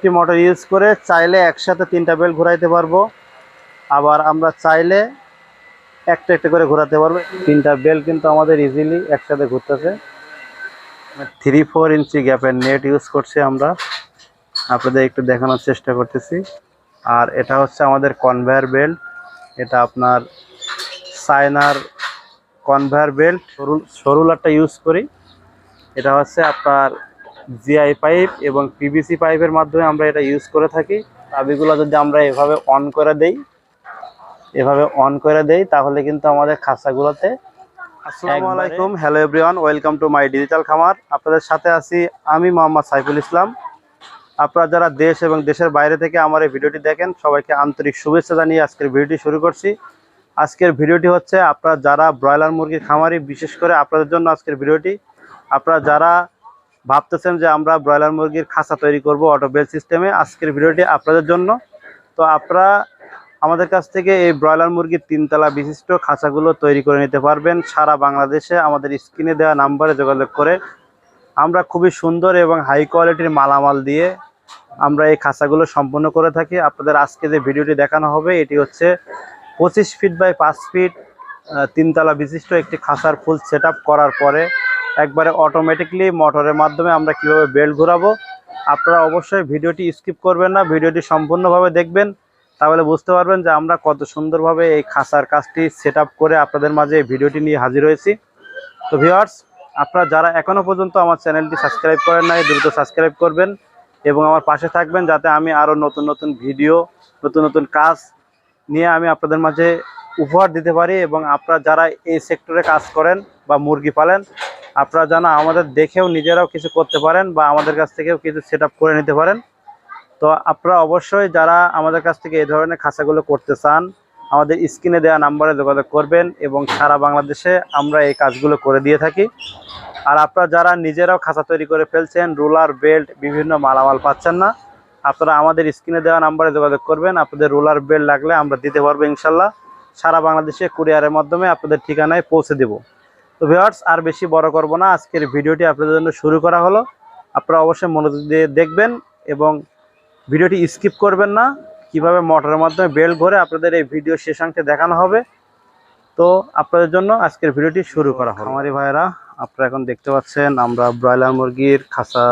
একটি motor use করে চাইলে একসাথে তিনটা বেল্ট ঘোরাইতে পারব। আবার আমরা চাইলে একটা একটা করে ঘোরাতে পারব। তিনটা বেল্ট কিন্তু আমাদের ইজিলি একসাথে ঘুরতেছে। থ্রি ফোর ইঞ্চি গ্যাপের নেট ইউজ করছি আমরা। আপনাদের একটু দেখানোর চেষ্টা করতেছি। আর এটা হচ্ছে আমাদের কনভেয়ার বেল্ট এটা আপনার সাইনার কনভেয়ার বেল্ট সরু সরুলারটা ইউজ করি। এটা হচ্ছে আপনার জিআই পাইপ এবং পিভিসি পাইপের মাধ্যমে আমরা এটা ইউজ করে থাকি। চাবিগুলো যদি আমরা এভাবে অন করে দেই এভাবে অন করে দেই তাহলে কিন্তু আমাদের খাঁচাগুলোতে আসসালামু আলাইকুম। Hello everyone welcome to my digital খামার। আপনাদের সাথে আছি আমি মোহাম্মদ সাইফুল ইসলাম। আপনারা যারা দেশ এবং দেশের বাইরে থেকে আমার এই ভিডিওটি দেখেন সবাইকে আন্তরিক শুভেচ্ছা জানিয়ে আজকের ভিডিওটি শুরু করছি। আজকের ভিডিওটি হচ্ছে আপনারা যারা ব্রয়লার মুরগির খামারি বিশেষ করে আপনাদের জন্য আজকের ভিডিওটি আপনারা যারা ভাবতেছেন যে আমরা ব্রয়লার মুরগির খাঁচা তৈরি করব অটো বেল সিস্টেমে আজকের ভিডিওটি আপনাদের জন্য। তো আপনারা আমাদের কাছ থেকে এই ব্রয়লার মুরগির তিনতলা বিশিষ্ট খাঁচাগুলো তৈরি করে নিতে পারবেন। সারা বাংলাদেশে আমাদের স্ক্রিনে দেওয়া নাম্বারে যোগাযোগ করে আমরা খুবই সুন্দর এবং হাই কোয়ালিটির মালামাল দিয়ে আমরা এই খাঁচাগুলো সম্পন্ন করে থাকি। আপনাদের আজকে যে ভিডিওটি দেখানো হবে, এটি হচ্ছে পঁচিশ ফিট বাই পাঁচ ফিট তিনতলা বিশিষ্ট একটি খাঁচার ফুল সেট করার পরে একবারে অটোমেটিকলি মোটরের মাধ্যমে আমরা কীভাবে বেল্ট ঘোরাবো, আপনারা অবশ্যই ভিডিওটি স্কিপ করবেন না, ভিডিওটি সম্পূর্ণভাবে দেখবেন, তাহলে বুঝতে পারবেন যে আমরা কত সুন্দরভাবে এই খাঁচার কাজটি সেট করে আপনাদের মাঝে এই ভিডিওটি নিয়ে হাজির হয়েছি। তো ভিওয়ার্স আপনারা যারা এখনও পর্যন্ত আমার চ্যানেলটি সাবস্ক্রাইব করেন নাই, দ্রুত সাবস্ক্রাইব করবেন এবং আমার পাশে থাকবেন যাতে আমি আরও নতুন নতুন ভিডিও, নতুন নতুন কাজ নিয়ে আমি আপনাদের মাঝে উপহার দিতে পারি এবং আপনারা যারা এই সেক্টরে কাজ করেন বা মুরগি পালেন, আপনারা যেন আমাদের দেখেও নিজেরাও কিছু করতে পারেন বা আমাদের কাছ থেকেও কিছু সেট করে নিতে পারেন। তো আপনারা অবশ্যই যারা আমাদের কাছ থেকে এই ধরনের খাঁচাগুলো করতে চান, আমাদের স্ক্রিনে দেওয়া নাম্বারে যোগাযোগ করবেন এবং সারা বাংলাদেশে আমরা এই কাজগুলো করে দিয়ে থাকি। আর আপনারা যারা নিজেরাও খাঁচা তৈরি করে ফেলছেন, রুলার, বেল্ট, বিভিন্ন মালামাল পাচ্ছেন না, আপনারা আমাদের স্ক্রিনে দেওয়া নাম্বারে যোগাযোগ করবেন। আপনাদের রুলার, বেল্ট লাগলে আমরা দিতে পারব ইনশাল্লাহ। সারা বাংলাদেশে কুরিয়ারের মাধ্যমে আপনাদের ঠিকানায় পৌঁছে দেব। তো ভিওয়ার্স আর বেশি বড় করব না। আজকের ভিডিওটি আপনাদের জন্য শুরু করা হলো। আপনারা অবশ্যই মনোযোগ দিয়ে দেখবেন এবং ভিডিওটি স্কিপ করবেন না। কীভাবে মোটরের মাধ্যমে বেল্ট ভরে আপনাদের এই ভিডিও শেষাংশে দেখানো হবে। তো আপনাদের জন্য আজকের ভিডিওটি শুরু করা হলো। আমারই ভাইরা আপনারা এখন দেখতে পাচ্ছেন, আমরা ব্রয়লার মুরগির খাঁচা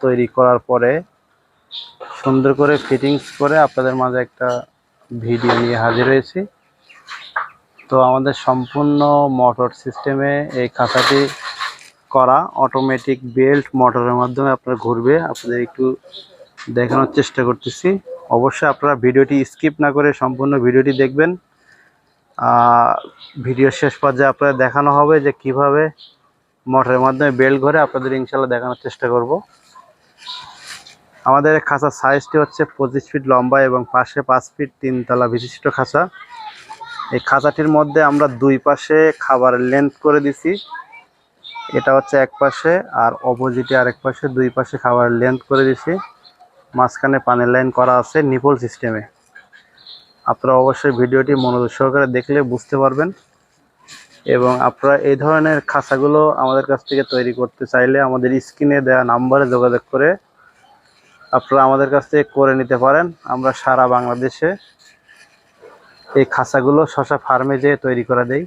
তৈরি করার পরে সুন্দর করে ফিটিংস করে আপনাদের মাঝে একটা ভিডিও নিয়ে হাজির হয়েছি। তো আমাদের সম্পূর্ণ মোটর সিস্টেমে এই খাঁচাটি করা অটোমেটিক বেল্ট মোটরের মাধ্যমে আপনারা ঘুরবে। আপনাদের একটু দেখানোর চেষ্টা করতেছি। অবশ্যই আপনারা ভিডিওটি স্কিপ না করে সম্পূর্ণ ভিডিওটি দেখবেন। ভিডিও শেষ পর্যায়ে আপনাদের দেখানো হবে যে কীভাবে মোটরের মাধ্যমে বেল্ট ঘরে। আপনাদের ইনশাল্লাহ দেখানোর চেষ্টা করব। আমাদের খাঁচার সাইজটি হচ্ছে পঁচিশ ফিট লম্বা এবং পাশে পাঁচ ফিট তিনতলা বিশিষ্ট খাঁচা। এই খাঁচাটির মধ্যে আমরা দুই পাশে খাবারের লেন্থ করে দিছি। এটা হচ্ছে এক পাশে আর অপোজিটে আরেক পাশে দুই পাশে খাবারের লেন্থ করে দিছি। মাঝখানে পানির লাইন করা আছে নিপল সিস্টেমে আপনারা অবশ্যই ভিডিওটি মনোযোগ সহকারে দেখলে বুঝতে পারবেন। এবং আপনারা এই ধরনের খাঁচাগুলো আমাদের কাছ থেকে তৈরি করতে চাইলে আমাদের স্ক্রিনে দেওয়া নাম্বারে যোগাযোগ করে আপনারা আমাদের কাছ থেকে করে নিতে পারেন। আমরা সারা বাংলাদেশে এই খাঁচাগুলো শশা ফার্মে যেয়ে তৈরি করে দেই।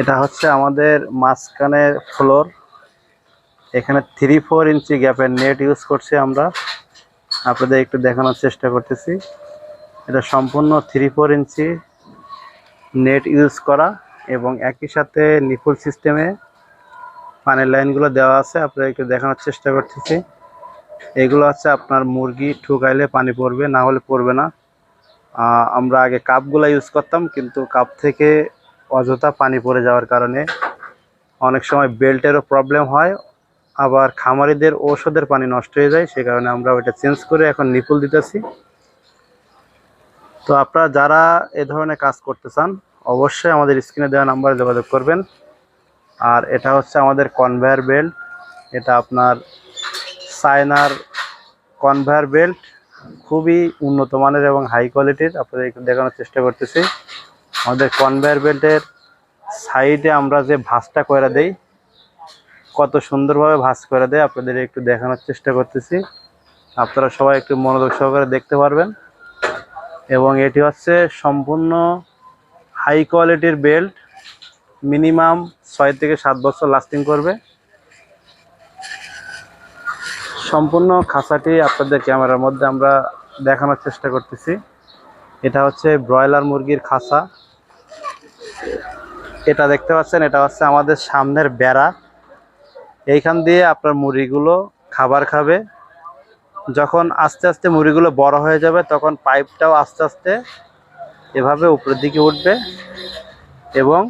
এটা হচ্ছে আমাদের মাঝখানে ফ্লোর। এখানে থ্রি ফোর ইঞ্চি গ্যাপের নেট ইউজ করছি আমরা। আপনাদের একটু দেখানোর চেষ্টা করতেছি। এটা সম্পূর্ণ three four inch net use করা এবং একই সাথে নিফুল সিস্টেমে পানির লাইনগুলো দেওয়া আছে। আপনাদের একটু দেখানোর চেষ্টা করতেছি। এগুলো হচ্ছে আপনার মুরগি ঠুকাইলে পানি পড়বে, না হলে পড়বে না। আমরা আগে কাপগুলো ইউজ করতাম, কিন্তু কাপ থেকে অযথা পানি পড়ে যাওয়ার কারণে অনেক সময় বেল্টেরও প্রবলেম হয়, আবার খামারিদের ওষুধের পানি নষ্ট হয়ে যায়, সে কারণে আমরা ওইটা চেঞ্জ করে এখন নিপুল দিতেছি। তো আপনারা যারা এ ধরনের কাজ করতে চান, অবশ্যই আমাদের স্ক্রিনে দেওয়া নাম্বারে যোগাযোগ করবেন। আর এটা হচ্ছে আমাদের কনভেয়ার বেল্ট এটা আপনার সাইনার কনভেয়ার বেল্ট খুবই উন্নত মানের এবং হাই কোয়ালিটির আপনাদের দেখানোর চেষ্টা করতেছি। আমাদের কনভেয়ার বেল্টের সাইডে আমরা যে ভাঁজটা করে দেই, কত সুন্দরভাবে ভাঁজ করে দেয়, আপনাদের একটু দেখানোর চেষ্টা করতেছি। আপনারা সবাই একটু মনোযোগ সহকারে দেখতে পারবেন। এবং এটি হচ্ছে সম্পূর্ণ হাই কোয়ালিটির বেল্ট মিনিমাম ছয় থেকে সাত বছর লাস্টিং করবে। সম্পূর্ণ খাঁচাটি আপনাদের ক্যামেরার মধ্যে আমরা দেখানোর চেষ্টা করতেছি। এটা হচ্ছে ব্রয়লার মুরগির খাঁচা। এটা দেখতে পাচ্ছেন, এটা হচ্ছে আমাদের সামনের বেড়া। এইখান দিয়ে আপনার মুড়িগুলো খাবার খাবে। যখন আস্তে আস্তে মুড়িগুলো বড় হয়ে যাবে, তখন পাইপটাও আস্তে আস্তে এভাবে উপরের দিকে উঠবে এবং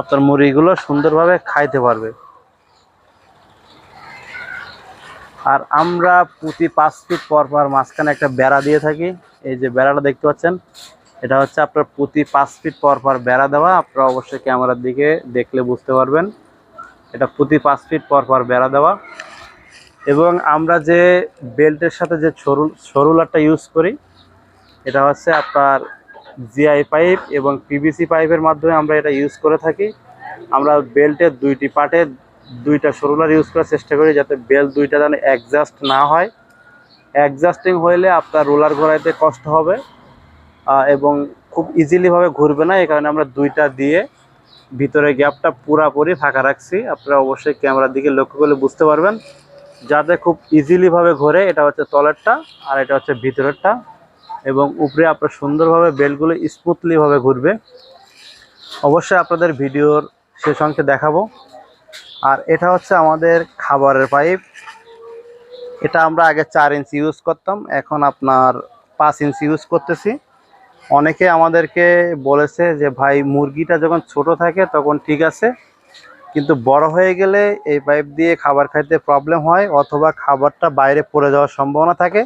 আপনার মুড়িগুলো সুন্দরভাবে খাইতে পারবে। আর আমরা প্রতি পাঁচ ফিট পর পর মাঝখানে একটা বেড়া দিয়ে থাকি। এই যে বেড়াটা দেখতে পাচ্ছেন, এটা হচ্ছে আপনার প্রতি পাঁচ ফিট পর পর বেড়া দেওয়া। আপনারা অবশ্যই ক্যামেরার দিকে দেখলে বুঝতে পারবেন। এটা প্রতি পাঁচ ফিট পর পর বেড়া দেওয়া। এবং আমরা যে বেল্টের সাথে যে সরু সরুলারটা ইউজ করি, এটা হচ্ছে আপনার জিআই পাইপ এবং পিভিসি পাইপের মাধ্যমে আমরা এটা ইউজ করে থাকি। আমরা বেল্টের দুইটি পার্টে দুইটা সরুলার ইউজ করার চেষ্টা করি যাতে বেল দুইটা যেন অ্যাডজাস্ট না হয়। অ্যাডজাস্টিং হইলে আপনার রোলার ঘোরাইতে কষ্ট হবে এবং খুব ইজিলিভাবে ঘুরবে না, এই কারণে আমরা দুইটা দিয়ে ভিতরে গ্যাপটা পুরাপুরি ফাঁকা রাখছি। আপনারা অবশ্যই ক্যামেরার দিকে লক্ষ্য করলে বুঝতে পারবেন। যাতে খুব ইজিলিভাবে ঘোরে, এটা হচ্ছে তলেরটা, আর এটা হচ্ছে ভিতরেরটা, এবং উপরে আপনার সুন্দরভাবে বেলগুলো স্মুথলিভাবে ঘুরবে। অবশ্যই আপনাদের ভিডিওর শেষ অংশে দেখাবো। আর এটা হচ্ছে আমাদের খাবারের পাইপ এটা আমরা আগে চার ইঞ্চি ইউজ করতাম, এখন আপনার পাঁচ ইঞ্চি ইউজ করতেছি। অনেকে আমাদেরকে বলেছে যে, ভাই, মুরগিটা যখন ছোট থাকে তখন ঠিক আছে, কিন্তু বড় হয়ে গেলে এই পাইপ দিয়ে খাবার খাইতে প্রবলেম হয় অথবা খাবারটা বাইরে পড়ে যাওয়ার সম্ভাবনা থাকে।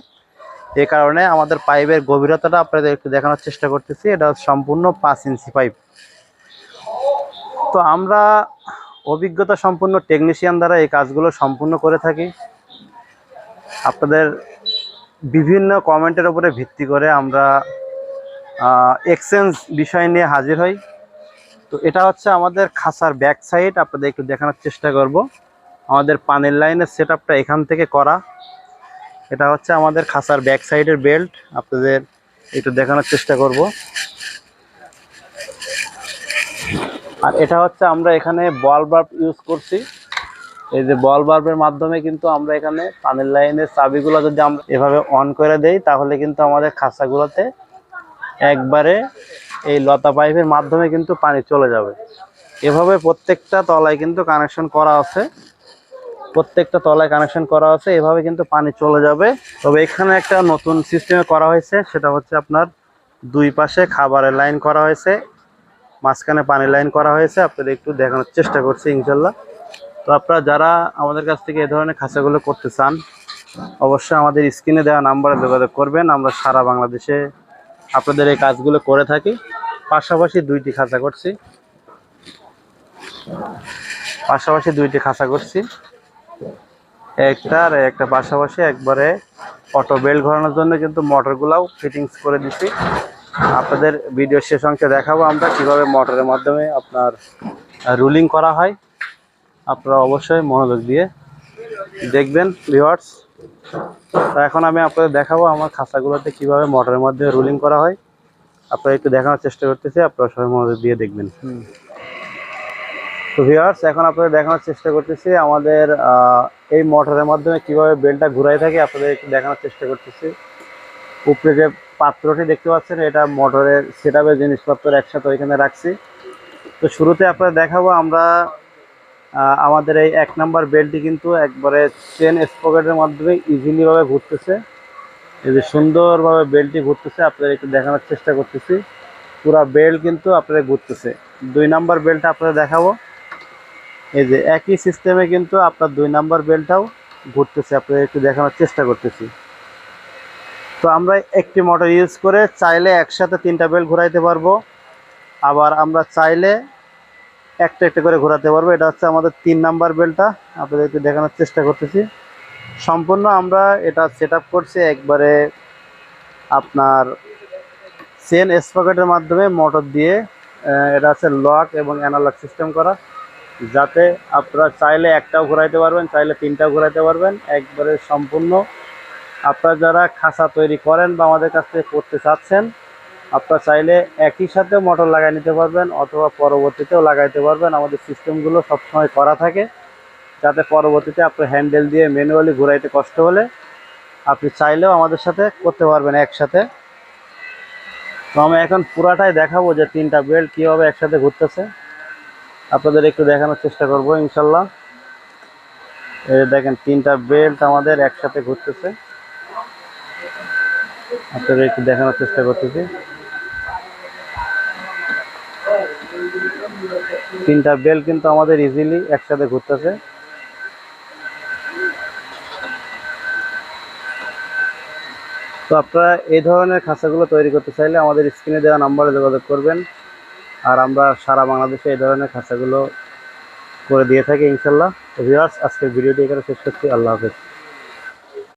এ কারণে আমাদের পাইপের গভীরতাটা আপনাদের একটু দেখানোর চেষ্টা করতেছি। এটা সম্পূর্ণ পাঁচ ইঞ্চি পাইপ তো আমরা অভিজ্ঞতা সম্পন্ন টেকনিশিয়ান দ্বারা এই কাজগুলো সম্পূর্ণ করে থাকি। আপনাদের বিভিন্ন কমেন্টের উপরে ভিত্তি করে আমরা এক্সচেঞ্জ বিষয় নিয়ে হাজির হই। তো এটা হচ্ছে আমাদের খাসার ব্যাক সাইড আপনাদের একটু দেখানোর চেষ্টা করব। আমাদের পানের লাইনের সেট এখান থেকে করা। এটা হচ্ছে আমাদের খাসার ব্যাক সাইডের বেল্ট আপনাদের একটু দেখানোর চেষ্টা করব। আর এটা হচ্ছে আমরা এখানে বল বাল্ব ইউজ করছি। এই যে বল বাল্বের মাধ্যমে কিন্তু আমরা এখানে পানির লাইনের চাবিগুলো যদি আমরা এভাবে অন করে দেই, তাহলে কিন্তু আমাদের খাঁচাগুলোতে একবারে এই লতা পাইপের মাধ্যমে কিন্তু পানি চলে যাবে। এভাবে প্রত্যেকটা তলায় কিন্তু কানেকশন করা আছে। প্রত্যেকটা তলায় কানেকশন করা আছে, এভাবে কিন্তু পানি চলে যাবে। তবে এখানে একটা নতুন সিস্টেমে করা হয়েছে, সেটা হচ্ছে আপনার দুই পাশে খাবারের লাইন করা হয়েছে। মাঝখানে পানি লাইন করা হয়েছে, আপনাদের একটু দেখানোর চেষ্টা করছি ইনশাল্লাহ। তো আপনারা যারা আমাদের কাছ থেকে এই ধরনের খাঁচাগুলো করতে চান, অবশ্যই আমাদের স্ক্রিনে দেওয়া নাম্বারে যোগাযোগ করবেন। আমরা সারা বাংলাদেশে আপনাদের এই কাজগুলো করে থাকি। পাশাপাশি দুইটি খাঁচা করছি। পাশাপাশি দুইটি খাঁচা করছি। একটা আর একটা পাশাপাশি একবারে অটো বেল্ট ঘোরানোর জন্য কিন্তু মোটরগুলাও ফিটিংস করে দিছি। আপনাদের ভিডিও শেষ অংশে দেখাবো আমরা কীভাবে মোটরের মাধ্যমে আপনার রুলিং করা হয়। আপনারা অবশ্যই মনোযোগ দিয়ে দেখবেন ভিওয়ার্স তো এখন আমি আপনাদের দেখাবো আমার খাঁচাগুলোতে কীভাবে মোটরের মাধ্যমে রুলিং করা হয়। আপনারা একটু দেখানোর চেষ্টা করতেছি আপনারা সবাই মনোযোগ দিয়ে দেখবেন। তো ভিওয়ার্স এখন আপনাদের দেখানোর চেষ্টা করতেছি আমাদের এই মোটরের মাধ্যমে কীভাবে বেলটা ঘুরাই থাকে আপনাদের একটু দেখানোর চেষ্টা করতেছি। উপরে যে পাত্রটি দেখতে পাচ্ছেন, এটা মোটরের সেট জিনিসপত্র একসাথে ওইখানে রাখছি। তো শুরুতে আপনারা দেখাবো, আমরা আমাদের এই এক নাম্বার বেল্টটি কিন্তু একবারে চেন স্পকেটের মাধ্যমে ইজিলিভাবে ঘুরতেছে। এই যে সুন্দরভাবে বেল্টটি ঘুরতেছে, আপনাদের একটু দেখানোর চেষ্টা করতেছি। পুরা বেল্ট কিন্তু আপনাদের ঘুরতেছে। দুই নাম্বার বেল্টটা আপনাদের দেখাবো। এই যে একই সিস্টেমে কিন্তু আপনার দুই নাম্বার বেল্টটাও ঘুরতেছে, আপনাদের একটু দেখানোর চেষ্টা করতেছি। তো আমরা একটি মোটর ইউজ করে চাইলে একসাথে তিনটা বেল্ট ঘোরাইতে পারব। আবার আমরা চাইলে একটা একটা করে ঘোরাতে পারব। এটা হচ্ছে আমাদের তিন নাম্বার বেলটা আপনাদেরকে দেখানোর চেষ্টা করতেছি। সম্পূর্ণ আমরা এটা সেট আপ করছি একবারে আপনার চেন স্পকেটের মাধ্যমে মোটর দিয়ে এটা হচ্ছে লক এবং অ্যানালগ সিস্টেম করা। যাতে আপনারা চাইলে একটাও ঘোরাইতে পারবেন, চাইলে তিনটাও ঘোরাইতে পারবেন। একবারে সম্পূর্ণ আপনারা যারা খাঁচা তৈরি করেন বা আমাদের কাছ থেকে করতে চাচ্ছেন, আপনারা চাইলে একই সাথে মোটর লাগাই নিতে পারবেন অথবা পরবর্তীতেও লাগাইতে পারবেন। আমাদের সিস্টেমগুলো সবসময় করা থাকে, যাতে পরবর্তীতে আপনার হ্যান্ডেল দিয়ে ম্যানুয়ালি ঘুরাইতে কষ্ট হলে আপনি চাইলেও আমাদের সাথে করতে পারবেন একসাথে। তো আমি এখন পুরাটাই দেখাবো যে তিনটা বেল্ট কীভাবে একসাথে ঘুরতেছে। আপনাদের একটু দেখানোর চেষ্টা করব ইনশাল্লাহ। এই দেখেন, তিনটা বেল্ট আমাদের একসাথে ঘুরতেছে। আপনাদের একটু দেখানোর চেষ্টা করতেছি। তিনটা বেল কিন্তু আমাদের ইজিলি একসাথে ঘুরতেছে। তো আপনারা এই ধরনের খাঁচাগুলো তৈরি করতে চাইলে আমাদের স্ক্রিনে দেওয়া নাম্বারে যোগাযোগ করবেন। আর আমরা সারা বাংলাদেশে এই ধরনের খাঁচাগুলো করে দিয়ে থাকি ইনশাল্লাহ। ভিউয়ার্স আজকের ভিডিওটি এখানে শেষ করছি। আল্লাহ হাফেজ।